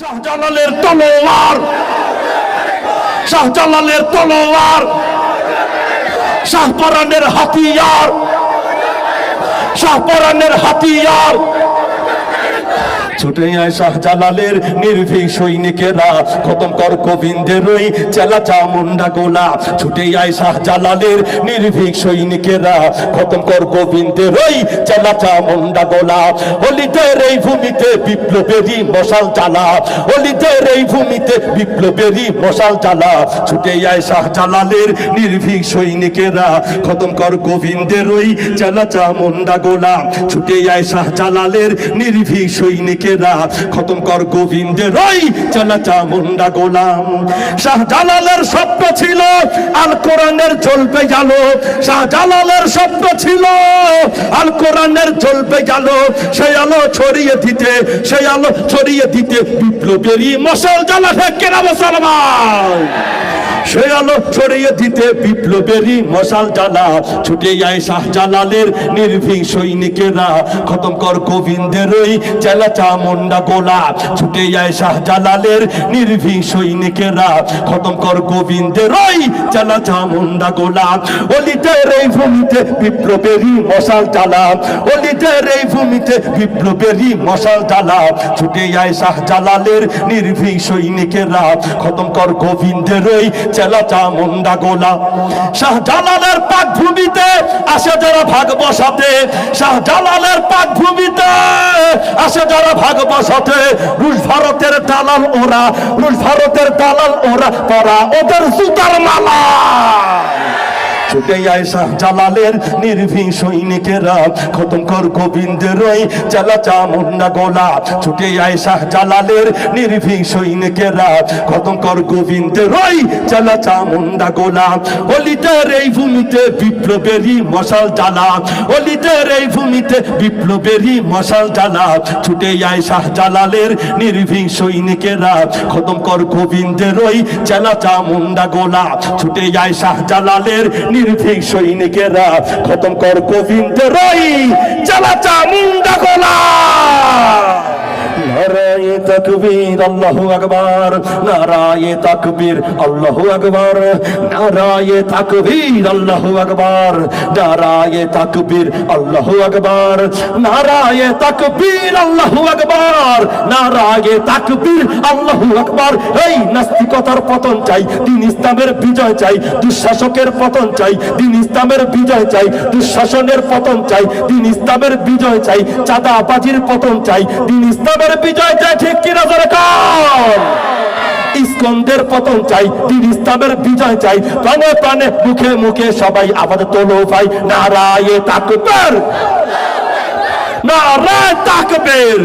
শাহজালালের তলোয়ার। শাহজালালের তলোয়ার। শাহপরানের হাতিয়ার। শাহপরানের হাতিয়ার। ছুটে আয় শাহজালালের নির্ভীক সৈনিকেরা। খতম কর গোবিন্দের ওই চেলা চামুন্ডা গোলা। ছুটে আয় শাহজালালের নির্ভীক সৈনিকেরা। খতম কর গোবিন্দের ওই চেলা চামুন্ডা গোলা। অলিদের এই ভূমিতে বিপ্লবেরই মশাল জ্বালা। অলিদের এই ভূমিতে বিপ্লবেরই মশাল জ্বালা। ছুটে আয় শাহজালালের নির্ভীক সৈনিকেরা। খতম কর গোবিন্দের ওই চেলা চামুন্ডা গোলা। ছুটে আয় শাহজালালের নির্ভীক সৈনিকেরা। খতম কর গোবিন্দের ওই চেলা চামুন্ডা গোলাম। শাহজালালের স্বপ্ন ছিল, আল কোরআনের জ্বলবে জালো। শাহজালালের স্বপ্ন ছিল, আল কোরআনের জ্বলবে জালো। সেই আলো ছড়িয়ে দিতে, সেই আলো ছড়িয়ে দিতে বিপ্লবেরই মশাল জ্বালা না মুসলমান সে ছড়িয়ে দিতে বিপ্লবেরই মশাল জ্বালা। ছুটে যায় শাহজালালের নির্ভীক সৈনিকেরা। খতম কর গোবিন্দের ওই চেলা চামুন্ডা গোলা। ছুটে যায় শাহজালালের নির্ভীক সৈনিকেরা। খতম কর গোবিন্দের ওই চেলা চামুন্ডা গোলা। অলিদের এই ভূমিতে বিপ্লবেরই মশাল জ্বালা। অলিদের এই ভূমিতে বিপ্লবেরই মশাল জ্বালা। ছুটে যায় শাহজালালের নির্ভীক সৈনিকেরা। খতম কর গোবিন্দের ওই চেলা চামুন্ডা গোলা। শাহজালালের পাক ভূমিতে আসে যারা ভাগ বসাতে, শাহজালালের পাক ভূমিতে আসে যারা ভাগ বসাতে, রুশ ভারতের দালাল ওরা, রুশ ভারতের দালাল ওরা তারা ওদের সুতার মালা। ছুটে আয় শাহজালালের নির্ভীক সৈনিকেরা। খতম কর গোবিন্দের ওই চালা চামুন্ডা গোলা। ছুটে আয় শাহজালালের নির্ভীক সৈনিকেরা। খতম কর গোবিন্দের ওই চালা চামুন্ডা গোলা। অলিদের এই ভূমিতে বিপ্লবেরই মশাল জ্বালা। অলিদের এই ভূমিতে বিপ্লবেরই মশাল জ্বালা। ছুটে আয় শাহজালালের নির্ভীক সৈনিকেরা। খতম কর গোবিন্দের ওই চালা চামুন্ডা গোলা। ছুটে যায় শাহজালালের নির্ভীক সৈনিকেরা খতম কর গোবিন্দ রাই চালাচা চামুন্ডা তাকবীর, আল্লাহু আকবার। নারায়ে তাকবীর, আল্লাহু আকবার। নারায়ে তাকবীর, আল্লাহু আকবার। নারায়ে তাকবীর, আল্লাহু আকবার। নারায়ে তাকবীর, আল্লাহু আকবার। নারায়ে তাকবীর, আল্লাহু আকবার। এই নাস্তিকতার পতন চাই দিন ইসলামের বিজয় চাই, দুঃশাসকের পতন চাই দিন ইসলামের বিজয় চাই, দুঃশাসনের পতন চাই দিন ইসলামের বিজয় চাই, চাঁদাবাজির পতন চাই দিন ইসলামের বিজয় চাই, ঠিক কিনা? সরকার ইস্কন্দের পতন চাই ইসলামের বিজয় চাই। প্রাণে প্রাণে, মুখে মুখে সবাই আবার তোলো ভাই। নারায়ে তাকবের। নারায় তাকবীর।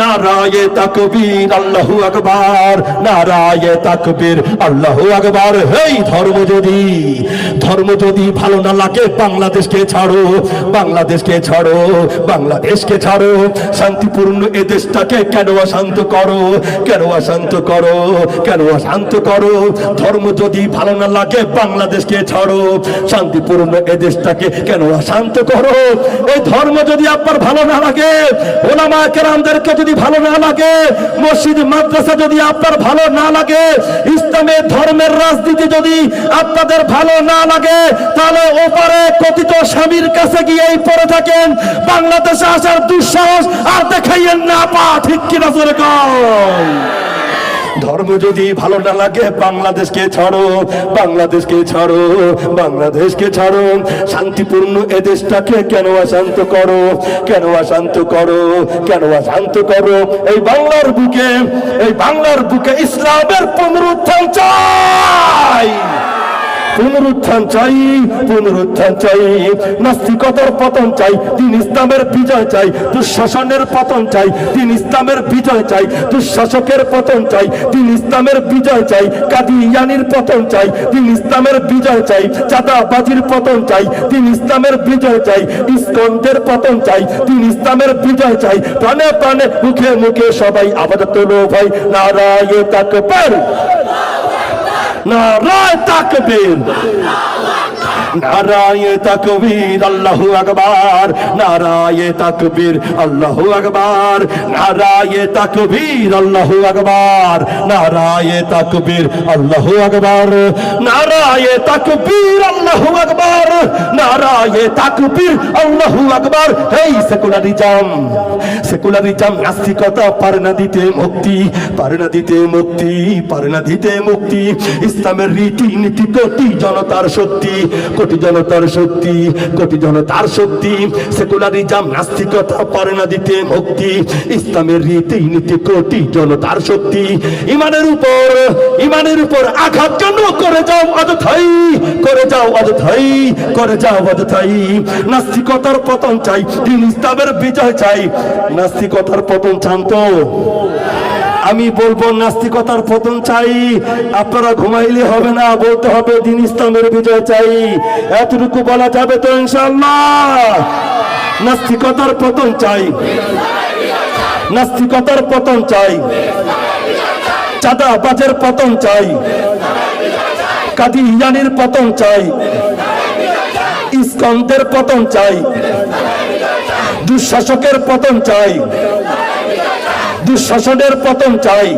নারায়ে তাকবীর, আল্লাহু আকবার। নারায়ে তাকবীর, আল্লাহু আকবার। হেই ধর্ম যদি ধর্ম যদি ভালো না লাগে, বাংলাদেশকে ছাড়ো বাংলাদেশকে ছাড়ো বাংলাদেশকে ছাড়ো। শান্তিপূর্ণ এ দেশটাকে কেন অশান্ত করো? কেন অশান্ত করো? কেন অশান্ত করো? ধর্ম যদি ভালো না লাগে, বাংলাদেশকে ছাড়ো। শান্তিপূর্ণ এ দেশটাকে কেন অশান্ত করো? এই ধর্ম যদি আপনার ভালো না লাগে ওলামা কেরামদেরকে যদি ভালো না লাগে, মসজিদ, মাদ্রাসা যদি আপনার ভালো না লাগে ইসলামের ধর্মের রাজনীতি যদি আপনাদের ভালো না লাগে, তাহলে ওপারে কথিত স্বামীর কাছে গিয়েই পড়ে থাকেন। বাংলাদেশে আসার দুঃসাহস আর দেখাইয়েন না, পা ঠিক কিনা জোরে কম ধর্ম যদি ভালো না লাগে, বাংলাদেশকে ছাড়ো বাংলাদেশকে ছাড়ো বাংলাদেশকে ছাড়ো। শান্তিপূর্ণ এদেশটাকে দেশটাকে কেন অশান্ত করো? কেন অশান্ত করো? কেন অশান্ত করো? এই বাংলার বুকে, এই বাংলার বুকে ইসলামের পুনরুত্থান চাই! পুনরুত্থান চাই পুনরুত্থান চাই। নাস্তিকতার পতন চাই, দিন ইসলামের বিজয় চাই, দুঃশাসনের পতন চাই, দিন ইসলামের বিজয় চাই, দুঃশাসকের পতন চাই, দিন ইসলামের বিজয় চাই কাদিয়ানির পতন চাই, দিন ইসলামের বিজয় চাই, চাঁদাবাজির পতন চাই, দিন ইসলামের বিজয় চাই, ইস্কন্দের পতন চাই, দিন ইসলামের বিজয় চাই। প্রাণে প্রাণে, মুখে মুখে সবাই আবাদ তোলো ভাই, নারায়ে তাকবীর। নারায় তাকবীর। নারায়ে তাকবীর, আল্লাহু আকবার। নারায়ে তাকবীর, আল্লাহু আকবার। নারায়ে তাকবীর, আল্লাহু আকবার। নারায়ে তাকবীর, আল্লাহু আকবার। নারায়ে তাকবীর, আল্লাহু আকবার। নারায়ে তাকবীর, আল্লাহু আকবার। এই সেকুলারিজম সেকুলারিজম নাস্তিকতা পারে না দিতে মুক্তি পারে না দিতে মুক্তি পারে না দিতে মুক্তি। ইসলামের রীতি নীতি কোটি জনতার শক্তি। কোটি জনতার শক্তি, কোটি জনতার শক্তি, সেকুলারিজম, নাস্তিকতা পারে না দিতে মুক্তি ইসলামের রীতি নীতি কোটি জনতার শক্তি। ইমানের উপর ইমানের উপর আঘাত কেন করে যাও অযথাই? করে যাও অযথাই, করে যাও অযথাই। নাস্তিকতার পতন চাই দিন ইসলামের বিজয় চাই। নাস্তিকতার পতন চান তো আমি বলব, নাস্তিকতার পতন চাই। আপনারা ঘুমাইলে হবে না, বলতে হবে, দিন ইসলামের বিজয় চাই। এতটুকু বলা যাবে তো ইনশাল্লাহ নাস্তিকতার পতন চাই। নাস্তিকতার পতন চাই। চাঁদা বাজের পতন চাই। কাদি ইয়ানির পতন চাই। ইস্কন্দের পতন চাই। দুঃশাসকের পতন চাই। দুঃশাসনের পতন চাই।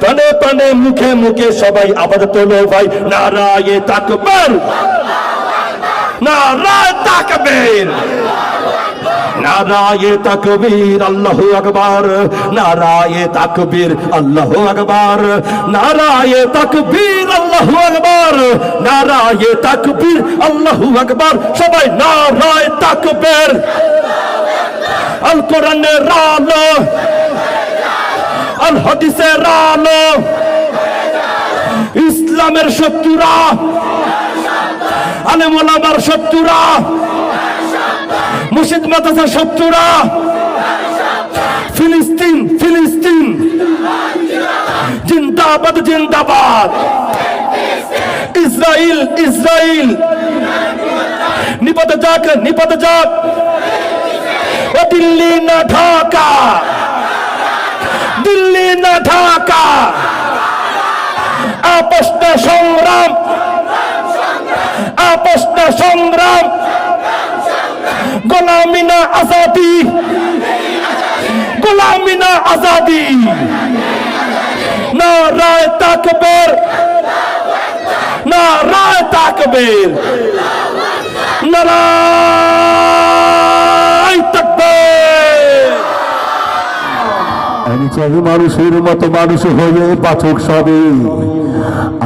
প্রাণে প্রাণে, মুখে মুখে সবাই আবার তোলো ভাই, নারায়ে তাকবীর। নারায়ে তাকবীর। নারায়ে তাকবীর, আল্লাহু আকবার। নারায়ে তাকবীর, আল্লাহু আকবার। নারায়ে তাকবীর, আল্লাহু আকবার। নারায়ে তাকবীর, আল্লাহু আকবার। সবাই নারায়ে তাকবীর। আল কোরআনের আলো। আল হাদিসের আলো। ইসলামের শত্রুরা। আলেম ওলামার শত্রুরা। মুর্শিদ মাদ্রাসার শত্রুরা। ফিলিস্তিন ফিলিস্তিন। জিন্দাবাদ জিন্দাবাদ। ইসরাইল ইসরাইল। নিপদ যাক নিপদ যাক। দিল্লি না ঢাকা। দিল্লি না ঢাকা। আপোষ না সংগ্রাম। আপোষ না সংগ্রাম। গোলামি না আজাদি। গোলামি না আজাদি। না রায় তাকবীর। না রায় তাকবীর। নারায় চাই মানুষের মতো মানুষ হয়ে পাচক সবে।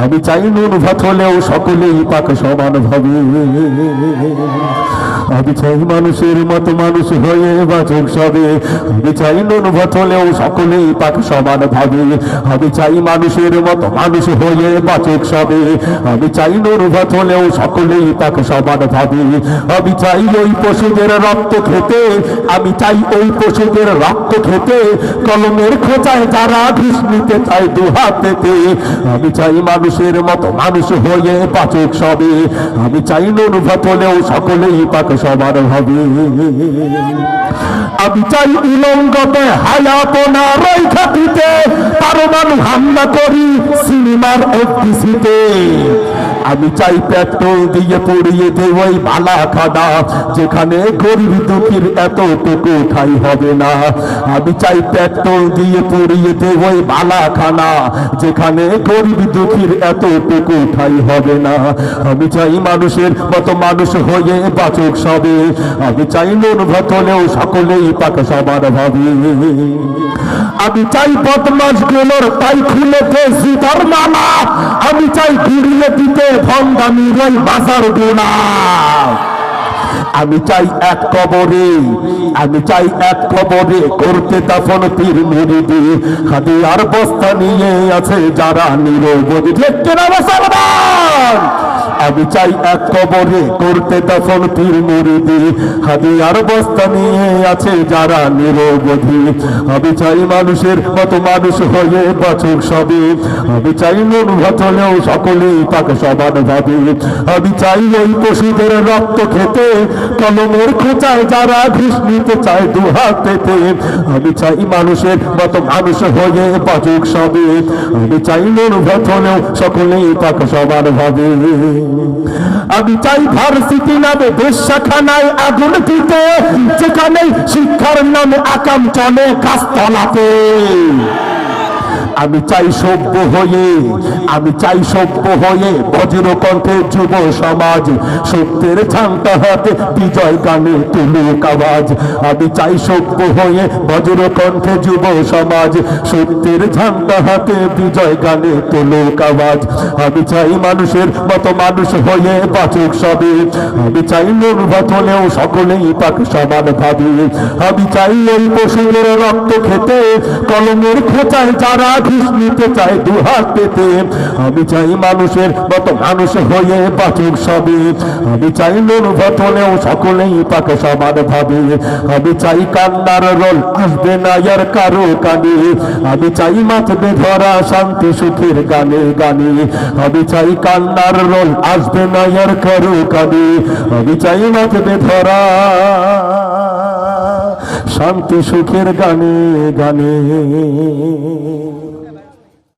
আমি চাই নুন ভাত হলেও সকলেই পাক সমান ভাবে। আমি চাই মানুষের মতো মানুষ হয়ে বাচক সবে। আমি চাই নুন ভাত হলেও সকলেই পাক সমান ভাবে। আমি চাই মানুষের মতো মানুষ হয়ে বাচক সবে। আমি চাই নুন ভাত হলেও সকলেই পাক সমান ভাবে। আমি চাই ওই পশুদের রক্ত খেতে। আমি চাই ওই পশুদের রক্ত খেতে। কলমের খোঁচায় যারা ঘুষ নিতে চাই দু হাত পেতে। আমি চাই মানুষের মতো মানুষ হয়ে পাচক সবে। আমি চাই অনুভব হলেও সকলেই পাক সবার হবে। আমি চাই উলঙ্গতে হায়াপনা রেখা দিতে পারমাণু হামলা করি সিনেমার অফিসিতে আমি চাই পেট্রোল দিয়ে পুড়িয়ে দেব ওই বালা খাদা। যেখানে গরিব দুঃখীর এতটুকু ঠাই হবে না। আমি চাই পেট্রোল দিয়ে পুড়িয়ে দেব ওই বালা খানা। যেখানে গরিব দুঃখীর এতটুকু ঠাই হবে না। আমি চাই মানুষের মতো মানুষ হয়ে বাচক সবে। আমি চাই লোন ভতলেও সকলেই পাক সবার ভাবে। আমি চাই বদমাসগুলোর তাই খুলেতে সীতার মালা। আমি চাই ঘুরিয়ে দিতে আমি চাই এক কবরে, আমি চাই এক কবরে করতে দাফন পীর মুরিদি। হাতে আর বস্তা নিয়ে আছে যারা নিরবধি। ঠিক কিনা আমি চাই এক কবরে করতে দাফন পীর মুরিদি। আর বস্তা নিয়ে আছে যারা নিরবধি। আমি চাই মানুষের মতো মানুষ হয়ে বাচক সবে আমি চাই মন ঘটলেও সকলেই তাকে সমান ভাবে। আমি চাই ওই পশুদের রক্ত খেতে, কলমের খোঁচায় যারা ঘুষ নিতে চায় দু হাত পেতে। আমি চাই মানুষের মতো মানুষ হয়ে বাচক সবে আমি চাই মন ঘটলেও সকলেই তাকে সমান ভাবে। আমি চাই ভার্সিটি নামে বেশাখানায় আগুন দিতে যেখানে শিক্ষার নামে আকাম চলে গাছতলাতে। আমি চাই সভ্য হয়ে, আমি চাই সভ্য হয়ে বজ্র কণ্ঠে যুব সমাজ, সত্যের ঝান্তা হাতে বিজয় গানে তুলুক আওয়াজ। আমি চাই সভ্য হয়ে বজ্র কণ্ঠে যুব সমাজ, সত্যের ঝান্তা হাতে বিজয় গানে তুলুক আওয়াজ। আমি চাই মানুষের মতো মানুষ হয়ে বাঁচুক সবে। আমি চাই নির্বাত হলেও সকলেই পাক সমান ভাবে। আমি চাই ওই পশুর রক্ত খেতে, কলমের খোঁচায় যারা ঘুষ নিতে চায় দুহাত পেতে। আমি চাই মানুষের মতো মানুষ হয়ে বাঁচুক সবে। আমি চাই নির্বাত হলেও সকলেই পাক সমান ভাবে। আমি চাই কান্নার রোল আসবে না আর কারও কানে। আমি চাই মাথবে ধরা শান্তি সুখের গানে গানে। আমি চাই কান্নার রোল আসবে না আর কারও কানে। আমি চাই মাথবে ধরা শান্তি সুখের গানে গানে।